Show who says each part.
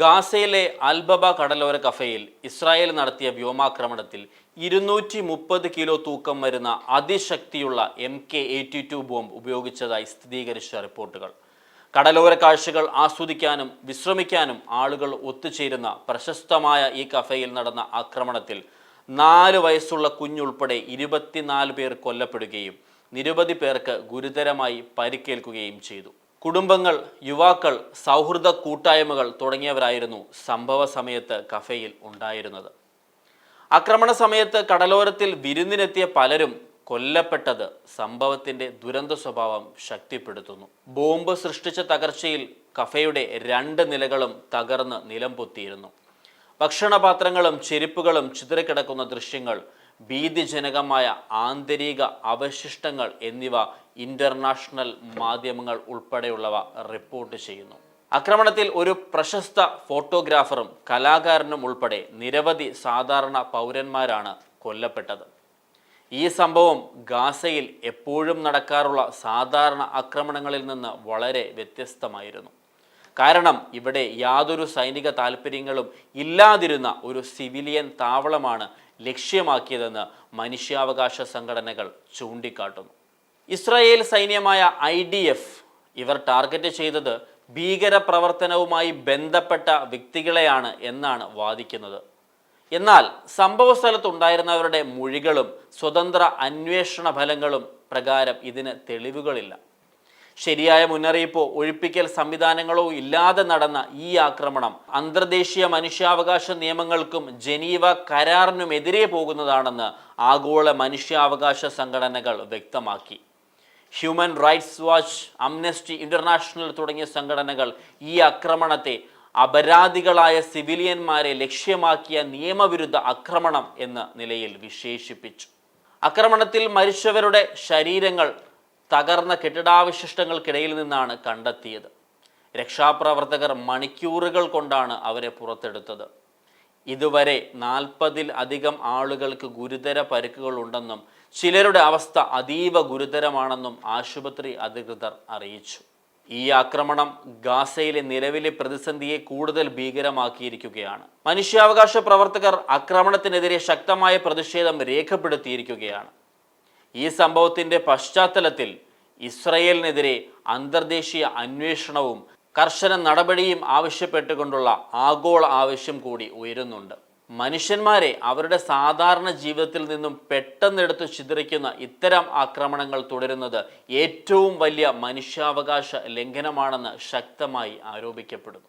Speaker 1: ഗാസയിലെ അൽബബ കടലോര കഫയിൽ ഇസ്രായേൽ നടത്തിയ വ്യോമാക്രമണത്തിൽ ഇരുന്നൂറ്റി മുപ്പത് കിലോ തൂക്കം വരുന്ന അതിശക്തിയുള്ള M K eighty two bomb ഉപയോഗിച്ചതായി സ്ഥിരീകരിച്ച റിപ്പോർട്ടുകൾ. കടലോര കാഴ്ചകൾ ആസ്വദിക്കാനും വിശ്രമിക്കാനും ആളുകൾ ഒത്തുചേരുന്ന പ്രശസ്തമായ ഈ കഫയിൽ നടന്ന ആക്രമണത്തിൽ നാല് വയസ്സുള്ള കുഞ്ഞുൾപ്പെടെ ഇരുപത്തിനാല് പേർ കൊല്ലപ്പെടുകയും നിരവധി പേർക്ക് ഗുരുതരമായി പരിക്കേൽക്കുകയും ചെയ്തു. കുടുംബങ്ങൾ യുവാക്കൾ സൗഹൃദ കൂട്ടായ്മകൾ തുടങ്ങിയവരായിരുന്നു സംഭവ സമയത്ത് കഫയിൽ ഉണ്ടായിരുന്നത്. ആക്രമണ സമയത്ത് കടലോരത്തിൽ വിരുന്നിനെത്തിയ പലരും കൊല്ലപ്പെട്ടത് സംഭവത്തിന്റെ ദുരന്ത സ്വഭാവം ശക്തിപ്പെടുത്തുന്നു. ബോംബ് സൃഷ്ടിച്ച തകർച്ചയിൽ കഫയുടെ രണ്ട് നിലകളും തകർന്ന് നിലം പൊത്തിയിരുന്നു. ഭക്ഷണപാത്രങ്ങളും ചെരുപ്പുകളും ചിതറിക്കിടക്കുന്ന ദൃശ്യങ്ങൾ ഭീതിജനകമായ ആന്തരിക അവശിഷ്ടങ്ങൾ എന്നിവ ഇന്റർനാഷണൽ മാധ്യമങ്ങൾ ഉൾപ്പെടെയുള്ളവ റിപ്പോർട്ട് ചെയ്യുന്നു. ആക്രമണത്തിൽ ഒരു പ്രശസ്ത ഫോട്ടോഗ്രാഫറും കലാകാരനും ഉൾപ്പെടെ നിരവധി സാധാരണ പൗരന്മാരാണ് കൊല്ലപ്പെട്ടത്. ഈ സംഭവം ഗാസയിൽ എപ്പോഴും നടക്കാറുള്ള സാധാരണ ആക്രമണങ്ങളിൽ നിന്ന് വളരെ വ്യത്യസ്തമായിരുന്നു. കാരണം ഇവിടെ യാതൊരു സൈനിക താല്പര്യങ്ങളും ഇല്ലാതിരുന്ന ഒരു സിവിലിയൻ താവളമാണ് ലക്ഷ്യമാക്കിയതെന്ന് മനുഷ്യാവകാശ സംഘടനകൾ ചൂണ്ടിക്കാട്ടുന്നു. ഇസ്രായേൽ സൈന്യമായ ഐ ഡി എഫ് ഇവർ ടാർഗറ്റ് ചെയ്തത് ഭീകര പ്രവർത്തനവുമായി ബന്ധപ്പെട്ട വ്യക്തികളെയാണ് എന്നാണ് വാദിക്കുന്നത്. എന്നാൽ സംഭവ സ്ഥലത്തുണ്ടായിരുന്നവരുടെ മൊഴികളും സ്വതന്ത്ര അന്വേഷണ ഫലങ്ങളും പ്രകാരം ഇതിന് തെളിവുകളില്ല. ശരിയായ മുന്നറിയിപ്പോ ഒഴിപ്പിക്കൽ സംവിധാനങ്ങളോ ഇല്ലാതെ നടന്ന ഈ ആക്രമണം അന്തർദേശീയ മനുഷ്യാവകാശ നിയമങ്ങൾക്കും ജനീവ കരാറിനുമെതിരെ പോകുന്നതാണെന്ന് ആഗോള മനുഷ്യാവകാശ സംഘടനകൾ വ്യക്തമാക്കി. Human rights watch Amnesty international തുടങ്ങിയ സംഘടനകൾ ഈ ആക്രമണത്തെ അപരാധികളായ സിവിലിയന്മാരെ ലക്ഷ്യമാക്കിയ നിയമവിരുദ്ധ ആക്രമണം എന്ന നിലയിൽ വിശേഷിപ്പിച്ചു. ആക്രമണത്തിൽ മരിച്ചവരുടെ ശരീരങ്ങൾ തകർന്ന കെട്ടിടാവശിഷ്ടങ്ങൾക്കിടയിൽ നിന്നാണ് കണ്ടെത്തിയത്. രക്ഷാപ്രവർത്തകർ മണിക്കൂറുകൾ കൊണ്ടാണ് അവരെ പുറത്തെടുത്തത്. ഇതുവരെ നാൽപ്പതിൽ അധികം ആളുകൾക്ക് ഗുരുതര പരുക്കുകൾ ഉണ്ടെന്നും ചിലരുടെ അവസ്ഥ അതീവ ഗുരുതരമാണെന്നും ആശുപത്രി അധികൃതർ അറിയിച്ചു. ഈ ആക്രമണം ഗാസയിലെ നിലവിലെ പ്രതിസന്ധിയെ കൂടുതൽ ഭീകരമാക്കിയിരിക്കുകയാണ്. മനുഷ്യാവകാശ പ്രവർത്തകർ ആക്രമണത്തിനെതിരെ ശക്തമായ പ്രതിഷേധം രേഖപ്പെടുത്തിയിരിക്കുകയാണ്. ഈ സംഭവത്തിന്റെ പശ്ചാത്തലത്തിൽ ഇസ്രയേലിനെതിരെ അന്തർദേശീയ അന്വേഷണവും കർശന നടപടിയും ആവശ്യപ്പെട്ടുകൊണ്ടുള്ള ആഗോള ആവശ്യം കൂടി ഉയരുന്നുണ്ട്. മനുഷ്യന്മാരെ അവരുടെ സാധാരണ ജീവിതത്തിൽ നിന്നും പെട്ടെന്നെടുത്ത് ചിതറിക്കുന്ന ഇത്തരം ആക്രമണങ്ങൾ തുടരുന്നത് ഏറ്റവും വലിയ മനുഷ്യാവകാശ ലംഘനമാണെന്ന് ശക്തമായി ആരോപിക്കപ്പെടുന്നു.